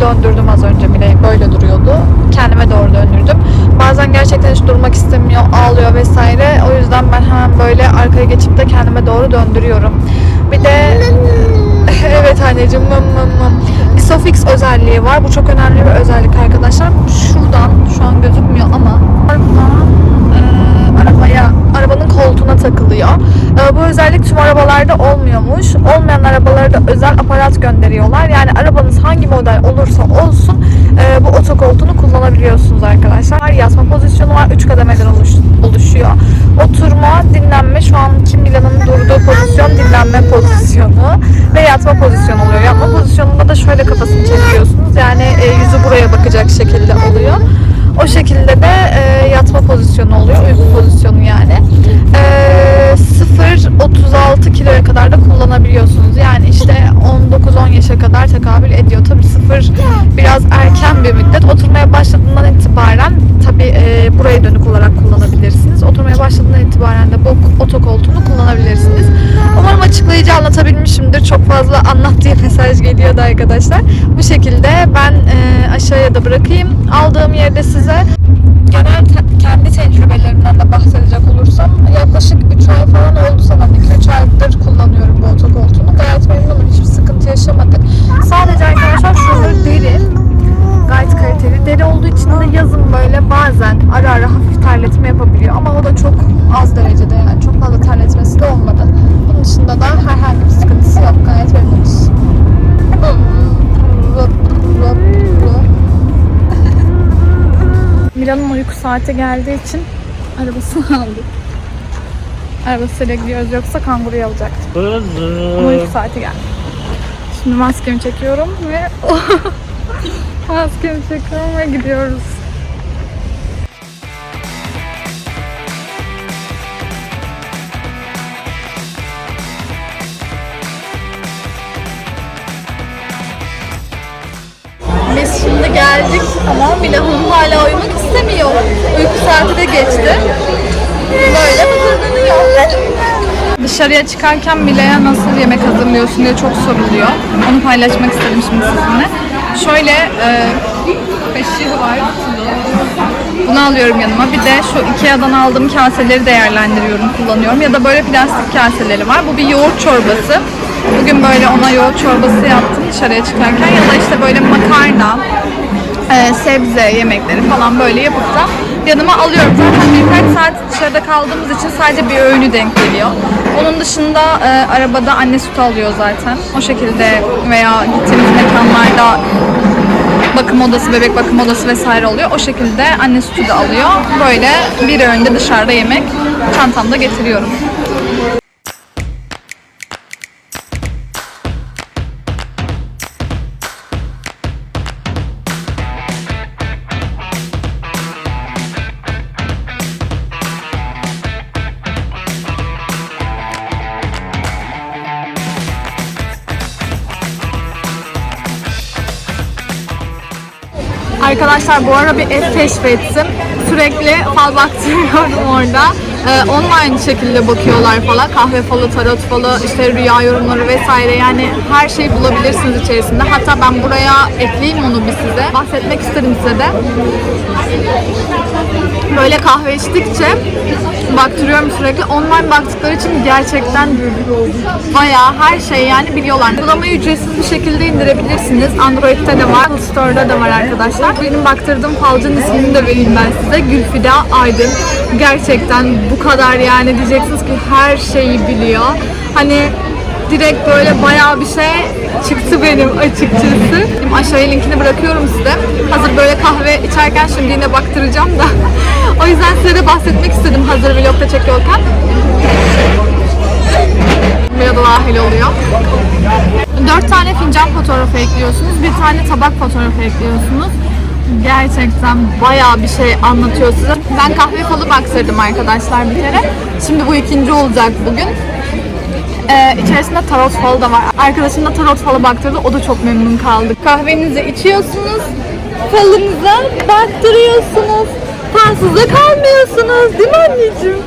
döndürdüm az önce Mile'yi. Böyle duruyordu. Kendime doğru döndürdüm. Bazen gerçekten hiç durmak istemiyor, ağlıyor vesaire. O yüzden ben hemen böyle arkaya geçip de kendime doğru döndürüyorum. Bir de evet anneciğim mım mım mım. Isofix özelliği var. Bu çok önemli bir özellik arkadaşlar. Şuradan şu an gözükmüyor ama oradan e, arabaya arabanın koltuğuna takılıyor. E, bu özellik tüm arabalarda olmuyormuş. Olmayan arabalara da özel aparat gönderiyorlar. Yani arabanız hangi model olursa olsun e, bu otokoltuğunu kullanabiliyorsunuz arkadaşlar. Yatma pozisyonu var. 3 kademeden oluş- oluşuyor. Oturma, dinlenme şu an Kim Milan'ın durduğu pozisyon dinlenme pozisyonu ve yatma pozisyonu oluyor. Yatma pozisyonunda da şöyle kafasını çekiyorsunuz. Yani e, yüzü buraya bakacak şekilde oluyor. O şekilde de e, yatma pozisyonu oluyor. Uyku pozisyonu yani. E, 0-36 kiloya kadar da kullanabiliyorsunuz. Yani işte 19-10 yaşa kadar tekabül ediyor. Tabii 0 biraz erken bir müddet. Oturmaya başladığından itibaren tabii e, buraya dönük olarak kullanabilirsiniz. Oturmaya başladığından itibaren de bu otokoltuğunu kullanabilirsiniz. Umarım açıklayıcı anlatabilmişimdir. Çok fazla anlat diye mesaj geliyordu arkadaşlar. Bu şekilde ben e, aşağıya da bırakayım. Aldığım yerde size genel te- kendi tecrübelerimden de bahsedecek olursam yaklaşık 3 ay falan oldu sanırım. 2-3 aydır kullanıyorum bu otokoltuğunu. Gayet memnunum. Hiçbir sıkıntı yaşamadık. Sadece arkadaşlar şuraları deri. Gayet kaliteli. Deri olduğu için de yazın böyle bazen ara ara hafif terletme yapabiliyor. Ama o da çok az derecede yani. Çok fazla terletmesi de olmadı. Bunun dışında da herhangi bir sıkıntısı yok. Gayet memnunuz. Milan'ın uyku saati geldiği için arabasını aldık. Arabasıyla gidiyoruz yoksa kanguruyu alacaktım. Ama uyku saati geldi. Şimdi maskemi çekiyorum ve maskemi çekiyorum ve gidiyoruz. Biz şimdi geldik ama Mila geçti. Böyle mıkırdanıyor. Dışarıya çıkarken Mila'ya nasıl yemek hazırlıyorsun diye çok soruluyor. Onu paylaşmak istedim şimdi sizinle. Şöyle e, beşi var. Bunu alıyorum yanıma. Bir de şu Ikea'dan aldığım kaseleri değerlendiriyorum, kullanıyorum. Ya da böyle plastik kaseleri var. Bu bir yoğurt çorbası. Bugün böyle ona yoğurt çorbası yaptım dışarıya çıkarken. Ya da işte böyle makarna, e, sebze yemekleri falan böyle yapıp da yanıma alıyorum. Zaten birkaç saat dışarıda kaldığımız için sadece bir öğünü denk geliyor. Onun dışında e, arabada anne sütü alıyor zaten. O şekilde veya gittiğimiz mekanlarda bakım odası, bebek bakım odası vesaire oluyor. O şekilde anne sütü de alıyor. Böyle bir öğünde dışarıda yemek çantamda getiriyorum. Arkadaşlar bu ara bir ev keşfettim. Sürekli fal baktırıyorum orada. Ee, online şekilde bakıyorlar falan. Kahve falı, tarot falı, işte rüya yorumları vesaire. Yani her şeyi bulabilirsiniz içerisinde. Hatta ben buraya ekleyeyim onu bir size. Bahsetmek isterim size de. Böyle kahve içtikçe baktırıyorum sürekli. Online baktıkları için gerçekten bayağı her şey yani biliyorlar. Uygulamayı ücretsiz bir şekilde indirebilirsiniz. Android'de de var, Apple Store'da da var arkadaşlar. Benim baktırdığım falcının ismini de vereyim ben size. Gülfida Aydın. Gerçekten bu kadar yani diyeceksiniz ki her şeyi biliyor. Hani direkt böyle bayağı bir şey çıktı benim açıkçası. Şimdi aşağıya linkini bırakıyorum size. Hazır böyle kahve içerken şimdi yine baktıracağım da. o yüzden size de bahsetmek istedim hazır vlogda çekiyorken. Buraya da dahil oluyor. Dört tane fincan fotoğrafı ekliyorsunuz. Bir tane tabak fotoğrafı ekliyorsunuz. Gerçekten bayağı bir şey anlatıyor size. Ben kahve falı baktırdım arkadaşlar bir kere. Şimdi bu ikinci olacak bugün. Ee, içerisinde tarot falı da var. Arkadaşım da tarot falı baktırdı. O da çok memnun kaldı. Kahvenizi içiyorsunuz. Falınıza baktırıyorsunuz. Tansızda kalmıyorsunuz. Değil mi anneciğim?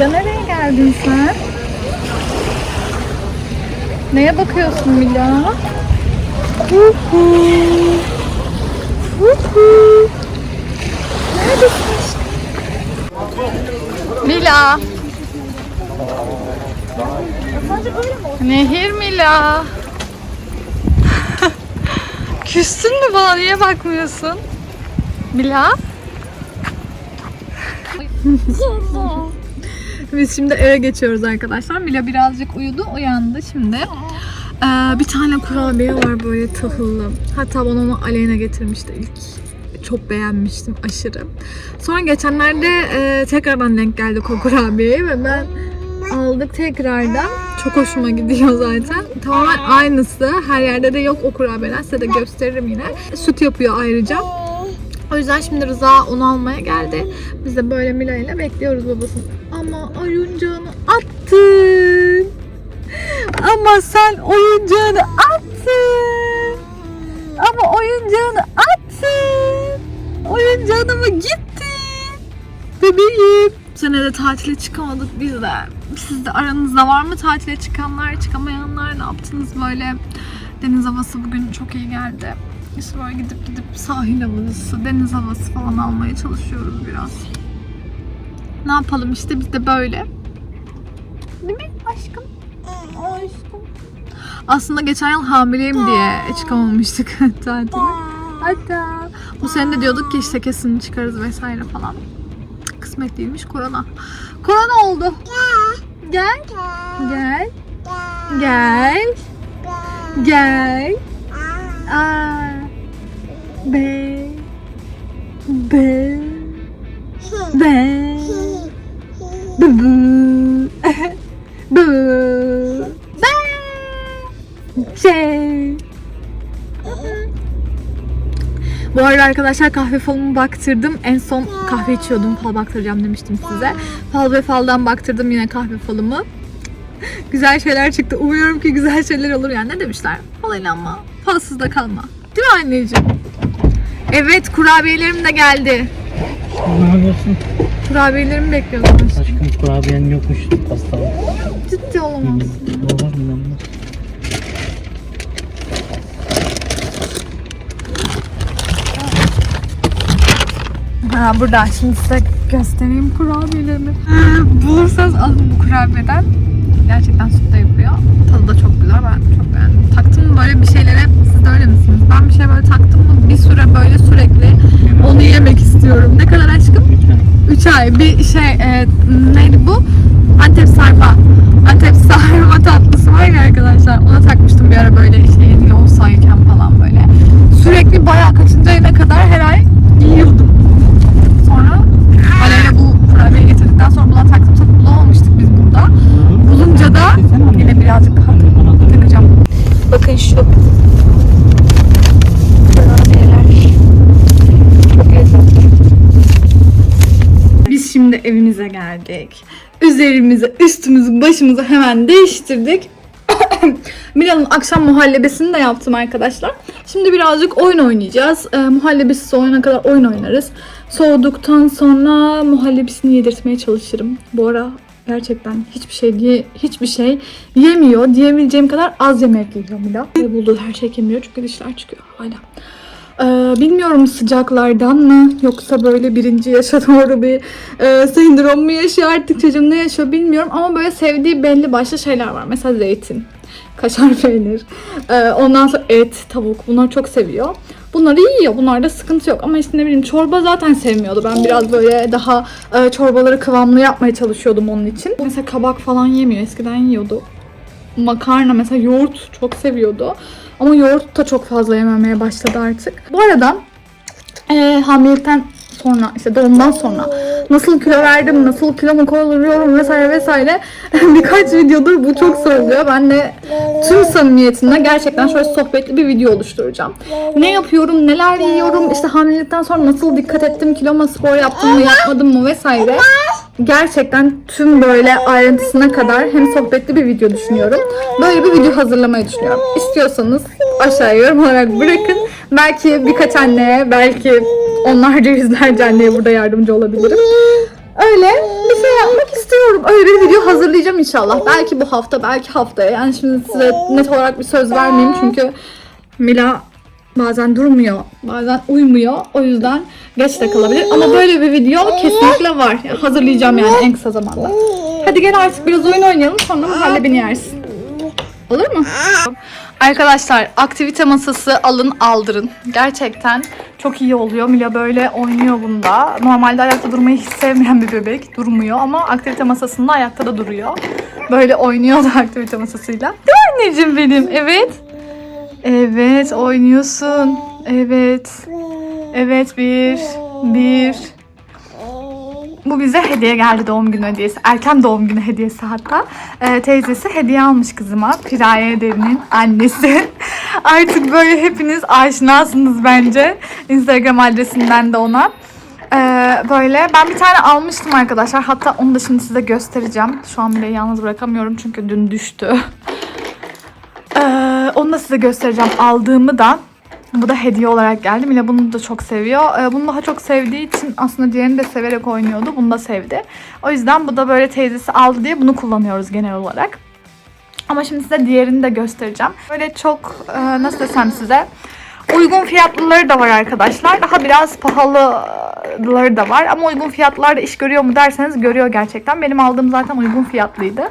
Mila nereye geldin sen? Neye bakıyorsun Mila? Mila. Nehir Mila. Küstün mü bana? Niye bakmıyorsun? Mila? Biz şimdi eve geçiyoruz arkadaşlar. Mila birazcık uyudu, uyandı şimdi. Ee, bir tane kurabiye var böyle tahıllı. Hatta bana onu Aleyna getirmişti ilk. Çok beğenmiştim aşırı. Sonra geçenlerde e, tekrardan denk geldik o kurabiyeye ve ben aldık tekrardan. Çok hoşuma gidiyor zaten. Tamamen aynısı. Her yerde de yok o kurabiyeler. Size de gösteririm yine. Süt yapıyor ayrıca. O yüzden şimdi Rıza onu almaya geldi. Biz de böyle Mila ile bekliyoruz babasını. Ama oyuncağını attın. Ama sen oyuncağını attın. Ama oyuncağını attın. Oyuncağını mı gitti? Bebeğim. Bu sene de tatile çıkamadık biz de. Siz de aranızda var mı tatile çıkanlar, çıkamayanlar? Ne yaptınız böyle? Deniz havası bugün çok iyi geldi. İşte böyle gidip gidip sahil havası, deniz havası falan almaya çalışıyoruz biraz. Ne yapalım işte biz de böyle. Değil mi aşkım? Aşkım. Aslında geçen yıl hamileyim diye çıkamamıştık tatile. Hatta bu sene de diyorduk ki işte kesin çıkarız vesaire falan. Kısmet değilmiş korona. Korona oldu. Gel. Gel. Gel. Gel. A. arada arkadaşlar kahve falıma baktırdım. En son kahve içiyordum. Fal baktıracağım demiştim size. Fal ve faldan baktırdım yine kahve falımı. güzel şeyler çıktı. Umuyorum ki güzel şeyler olur yani. Ne demişler? Fal inanma. Falsız da kalma. Değil mi anneciğim? Evet kurabiyelerim de geldi. Ne yapıyorsun? Kurabiyelerimi bekliyordum. Aşkım kurabiyen yokmuş pastalı. Ciddi olamaz. Olur mu lan? Ha burada. Şimdi size göstereyim kurabiyelerimi. Bulursanız alın bu kurabiyeden. Gerçekten sütle yapıyor. Tadı da çok güzel. Ben çok beğendim. Taktım mı böyle bir şeylere siz de öyle misiniz? Ben bir şey böyle taktım mı bir süre böyle sürekli onu yemek istiyorum. Ne kadar aşkım? Lütfen. 3 ay. Bir şey e, neydi bu? Antep sarma. Antep sarma tatlısı var ya arkadaşlar. Ona takmıştım bir ara böyle şey olsayken falan böyle. Sürekli bayağı kaçıncı ayına kadar her ay yiyordum. Sonra Aleyna bu kurabiye getirdikten sonra buna taktım tabii bulamamıştık biz burada. Bulunca da yine birazcık daha takacağım. Bakın şu. Çok. Biz şimdi evimize geldik. Üzerimizi, üstümüzü, başımızı hemen değiştirdik. Milan'ın akşam muhallebesini de yaptım arkadaşlar. Şimdi birazcık oyun oynayacağız. Ee, muhallebisi soğuyana kadar oyun oynarız. Soğuduktan sonra muhallebisini yedirtmeye çalışırım. Bu ara gerçekten hiçbir şey diye hiçbir şey yemiyor. Diyebileceğim kadar az yemek yiyor Mila. Bulduğu her şey yemiyor çünkü dişler çıkıyor hala. Ee, bilmiyorum sıcaklardan mı yoksa böyle birinci yaşa doğru bir e, sendrom mu yaşıyor artık çocuğum ne yaşıyor bilmiyorum ama böyle sevdiği belli başlı şeyler var. Mesela zeytin, kaşar peynir, e, ondan sonra et, tavuk bunları çok seviyor. Bunları yiyor. Bunlarda sıkıntı yok. Ama işte ne bileyim çorba zaten sevmiyordu. Ben biraz böyle daha e, çorbaları kıvamlı yapmaya çalışıyordum onun için. Mesela kabak falan yemiyor. Eskiden yiyordu makarna mesela yoğurt çok seviyordu. Ama yoğurt da çok fazla yememeye başladı artık. Bu arada e, hamilelikten sonra işte doğumdan sonra nasıl kilo verdim, nasıl kilomu koruyorum vesaire vesaire birkaç videodur bu çok soruluyor. Ben de tüm samimiyetimle gerçekten şöyle sohbetli bir video oluşturacağım. Ne yapıyorum, neler yiyorum, işte hamilelikten sonra nasıl dikkat ettim, kiloma spor yaptım mı, yapmadım mı vesaire. Gerçekten tüm böyle ayrıntısına kadar hem sohbetli bir video düşünüyorum. Böyle bir video hazırlamayı düşünüyorum. İstiyorsanız aşağıya yorum olarak bırakın. Belki birkaç anneye, belki onlarca yüzlerce anneye burada yardımcı olabilirim. Öyle bir şey yapmak istiyorum. Öyle bir video hazırlayacağım inşallah. Belki bu hafta, belki haftaya. Yani şimdi size net olarak bir söz vermeyeyim çünkü Mila bazen durmuyor, bazen uymuyor. O yüzden geç de kalabilir. Ama böyle bir video kesinlikle var. Yani hazırlayacağım yani en kısa zamanda. Hadi gel artık biraz oyun oynayalım sonra muhallebini yersin. Olur mu? Arkadaşlar aktivite masası alın aldırın. Gerçekten çok iyi oluyor. Mila böyle oynuyor bunda. Normalde ayakta durmayı hiç sevmeyen bir bebek. Durmuyor ama aktivite masasında ayakta da duruyor. Böyle oynuyor da aktivite masasıyla. Değil anneciğim benim? Evet. Evet oynuyorsun. Evet. Evet bir. Bir. Bu bize hediye geldi doğum günü hediyesi. Erken doğum günü hediyesi hatta. Ee, teyzesi hediye almış kızıma. Piraye Derin'in annesi. Artık böyle hepiniz aşinasınız bence. Instagram adresinden de ona. Ee, böyle ben bir tane almıştım arkadaşlar. Hatta onu da şimdi size göstereceğim. Şu an bile yalnız bırakamıyorum çünkü dün düştü. Ee, onu da size göstereceğim. Aldığımı da bu da hediye olarak geldi. Mila bunu da çok seviyor. Ee, bunu daha çok sevdiği için aslında diğerini de severek oynuyordu. Bunu da sevdi. O yüzden bu da böyle teyzesi aldı diye bunu kullanıyoruz genel olarak. Ama şimdi size diğerini de göstereceğim. Böyle çok e, nasıl desem size uygun fiyatlıları da var arkadaşlar. Daha biraz pahalıları da var. Ama uygun fiyatlılar da iş görüyor mu derseniz görüyor gerçekten. Benim aldığım zaten uygun fiyatlıydı.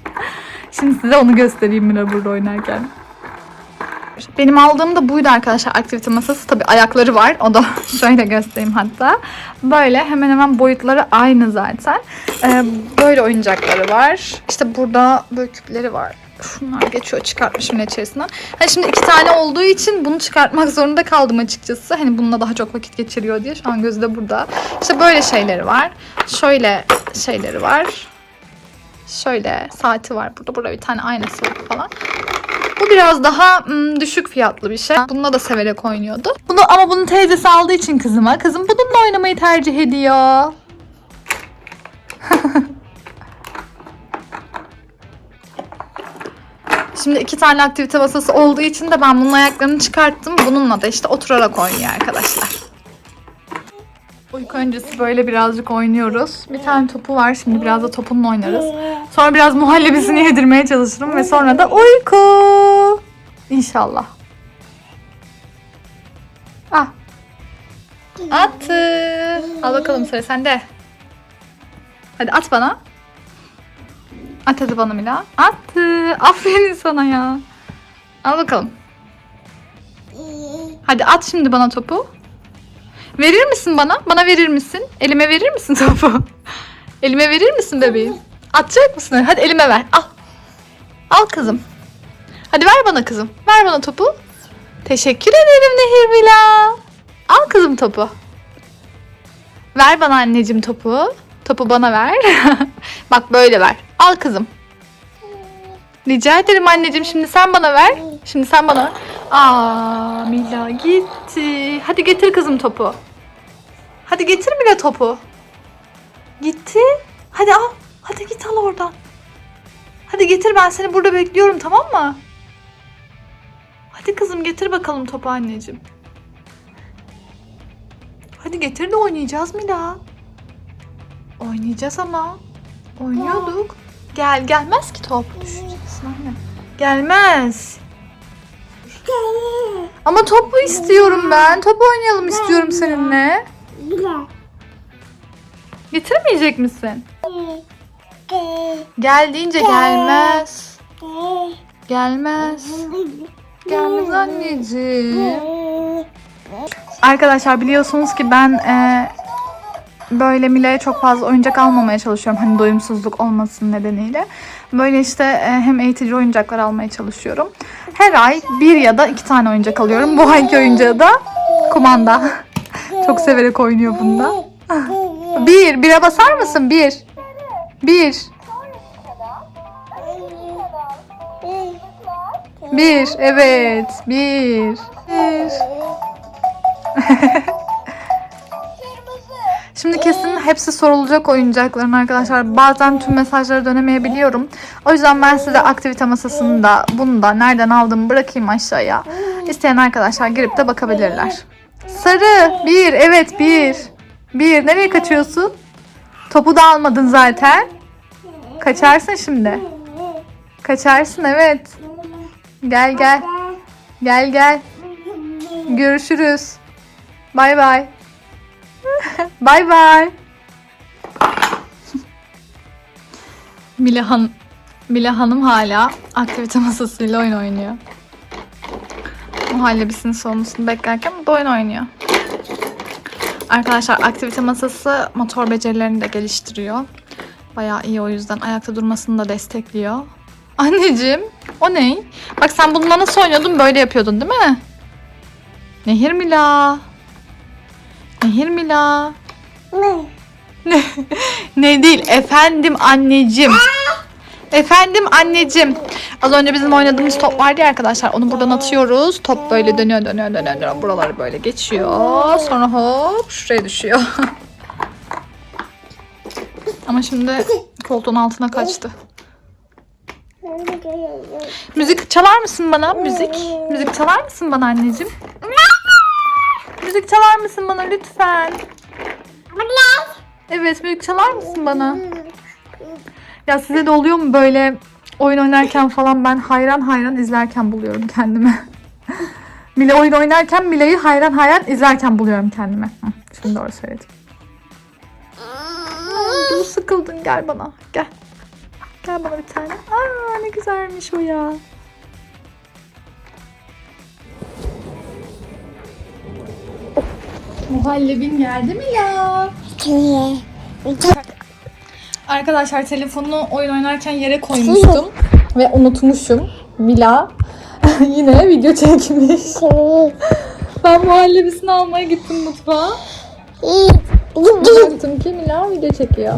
Şimdi size onu göstereyim Mila burada oynarken. Benim aldığım da buydu arkadaşlar aktivite masası. Tabi ayakları var. O da şöyle göstereyim hatta. Böyle hemen hemen boyutları aynı zaten. Ee, böyle oyuncakları var. İşte burada böyle küpleri var. Şunlar geçiyor çıkartmışım içerisinden. Hani şimdi iki tane olduğu için bunu çıkartmak zorunda kaldım açıkçası. Hani bununla daha çok vakit geçiriyor diye. Şu an gözü de burada. İşte böyle şeyleri var. Şöyle şeyleri var. Şöyle saati var burada. Burada bir tane aynası falan. Bu biraz daha mm, düşük fiyatlı bir şey. Bununla da severek oynuyordu. Bunu ama bunu teyzesi aldığı için kızıma. Kızım bununla oynamayı tercih ediyor. Şimdi iki tane aktivite masası olduğu için de ben bunun ayaklarını çıkarttım. Bununla da işte oturarak oynuyor arkadaşlar. Uyku öncesi böyle birazcık oynuyoruz. Bir tane topu var. Şimdi biraz da topunla oynarız. Sonra biraz muhallebisini yedirmeye çalışırım ve sonra da uyku. İnşallah. Ah. Attı. Al bakalım sıra sende. Hadi at bana. At hadi bana Mila. Attı. Aferin sana ya. Al bakalım. Hadi at şimdi bana topu. Verir misin bana? Bana verir misin? Elime verir misin topu? Elime verir misin bebeğim? Atacak mısın? Hadi elime ver. Al. Al kızım. Hadi ver bana kızım. Ver bana topu. Teşekkür ederim Nehir Mila. Al kızım topu. Ver bana anneciğim topu. Topu bana ver. Bak böyle ver. Al kızım. Rica ederim anneciğim. Şimdi sen bana ver. Şimdi sen bana. Aa Mila gitti. Hadi getir kızım topu. Hadi getir Mila topu. Gitti. Hadi al. Hadi git al oradan. Hadi getir ben seni burada bekliyorum tamam mı? Hadi kızım getir bakalım topu anneciğim. Hadi getir de oynayacağız Mila. Oynayacağız ama. Oynuyorduk. Gel gelmez ki top. Düşeceksin anne. Gelmez. Ama topu istiyorum ben. Top oynayalım istiyorum seninle. Getirmeyecek misin? Gel deyince gelmez. Gelmez. Gelmez anneciğim. Arkadaşlar biliyorsunuz ki ben e, böyle Mila'ya çok fazla oyuncak almamaya çalışıyorum. Hani doyumsuzluk olmasın nedeniyle. Böyle işte e, hem eğitici oyuncaklar almaya çalışıyorum. Her ay bir ya da iki tane oyuncak alıyorum. Bu ayki oyuncağı da kumanda. çok severek oynuyor bunda. Bir. Bire basar mısın? Bir. Bir. Bir. Evet. Bir. Bir. Şimdi kesin hepsi sorulacak oyuncakların arkadaşlar. Bazen tüm mesajlara dönemeyebiliyorum. O yüzden ben size aktivite masasını da bunu da nereden aldığımı bırakayım aşağıya. İsteyen arkadaşlar girip de bakabilirler. Sarı. Bir. Evet bir. Bir. Nereye kaçıyorsun? Topu da almadın zaten. Kaçarsın şimdi. Kaçarsın evet. Gel gel. Gel gel. Görüşürüz. Bay bay. bay bay. Mila, Han Mila Hanım hala aktivite masasıyla oyun oynuyor. Muhallebisinin soğumasını beklerken bu da oyun oynuyor. Arkadaşlar aktivite masası motor becerilerini de geliştiriyor. Bayağı iyi o yüzden ayakta durmasını da destekliyor. Anneciğim o ne? Bak sen bununla nasıl oynuyordun böyle yapıyordun değil mi? Nehir Mila. Nehir Mila. Ne? ne değil efendim anneciğim. Efendim anneciğim. Az önce bizim oynadığımız top vardı ya arkadaşlar. Onu buradan atıyoruz. Top böyle dönüyor dönüyor dönüyor. dönüyor. Buraları böyle geçiyor. Sonra hop şuraya düşüyor. Ama şimdi koltuğun altına kaçtı. Müzik çalar mısın bana? Müzik. Müzik çalar mısın bana anneciğim? Müzik çalar mısın bana lütfen? Evet müzik çalar mısın bana? Ya size de oluyor mu böyle oyun oynarken falan ben hayran hayran izlerken buluyorum kendimi. Mila oyun oynarken Mila'yı hayran hayran izlerken buluyorum kendimi. Şimdi doğru söyledim. Dur sıkıldın gel bana gel. Gel bana bir tane. Aa ne güzelmiş o ya. Muhallebin geldi mi ya? Arkadaşlar telefonu oyun oynarken yere koymuştum ve unutmuşum. Mila yine video çekmiş. Ben muhallebisini almaya gittim mutfağa. Baktım ki Mila video çekiyor.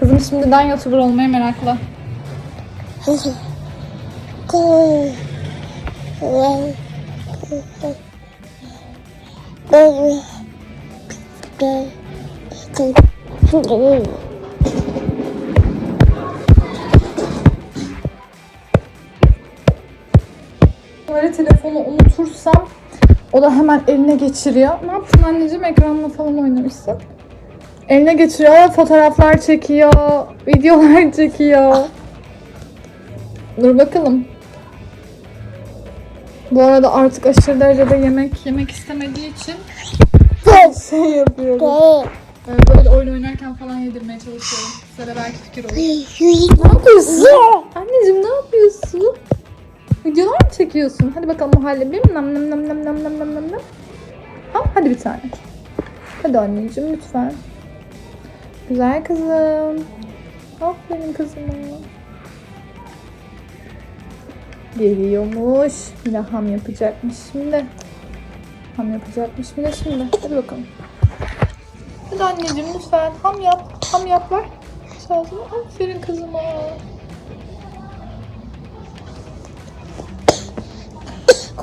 Kızım şimdiden YouTuber olmaya meraklı. Telefonu unutursam o da hemen eline geçiriyor. Ne yaptın anneciğim? Ekranla falan oynamışsın. Eline geçiriyor, fotoğraflar çekiyor, videolar çekiyor. Dur bakalım. Bu arada artık aşırı derecede yemek yemek istemediği için şey yapıyorum. Yani böyle oyun oynarken falan yedirmeye çalışıyorum. Size belki fikir olur. Ne yapıyorsun? Anneciğim ne yapıyorsun? Videolar mı çekiyorsun? Hadi bakalım muhallebim. Nam nam nam nam nam nam nam nam nam. Ha, hadi bir tane. Hadi anneciğim lütfen. Güzel kızım. Aferin kızıma. Geliyormuş. Mila ham yapacakmış şimdi. Ham yapacakmış Mila şimdi. Hadi bakalım. Hadi anneciğim lütfen ham yap. Ham yap. Sağlıklı. Aferin kızıma.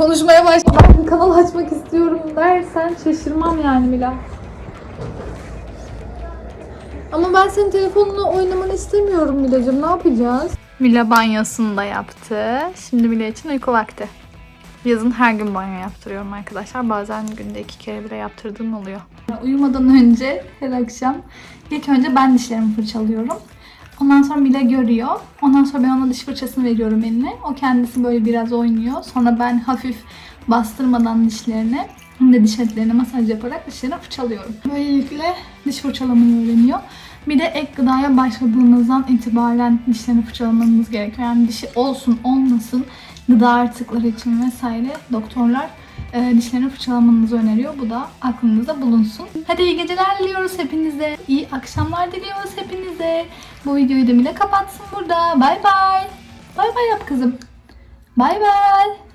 Konuşmaya. Ben bir kanal açmak istiyorum dersen şaşırmam yani Mila. Ama ben senin telefonunu oynamanı istemiyorum Mila'cığım. Ne yapacağız? Mila banyosunu da yaptı. Şimdi Mila için uyku vakti. Yazın her gün banyo yaptırıyorum arkadaşlar. Bazen günde iki kere bile yaptırdığım oluyor. Uyumadan önce her akşam ilk önce ben dişlerimi fırçalıyorum. Ondan sonra Mila görüyor. Ondan sonra ben ona diş fırçasını veriyorum eline. O kendisi böyle biraz oynuyor. Sonra ben hafif bastırmadan dişlerine hem de diş etlerine masaj yaparak dişlerini fırçalıyorum. Böylelikle diş fırçalamayı öğreniyor. Bir de ek gıdaya başladığınızdan itibaren dişlerini fırçalamanız gerekiyor. Yani dişi olsun olmasın gıda artıkları için vesaire doktorlar e, dişlerini fırçalamanızı öneriyor. Bu da aklınızda bulunsun. Hadi iyi geceler diliyoruz hepinize. İyi akşamlar diliyoruz hepinize. Bu videoyu da bile kapatsın burada. Bay bay. Bay bay yap kızım. Bay bay.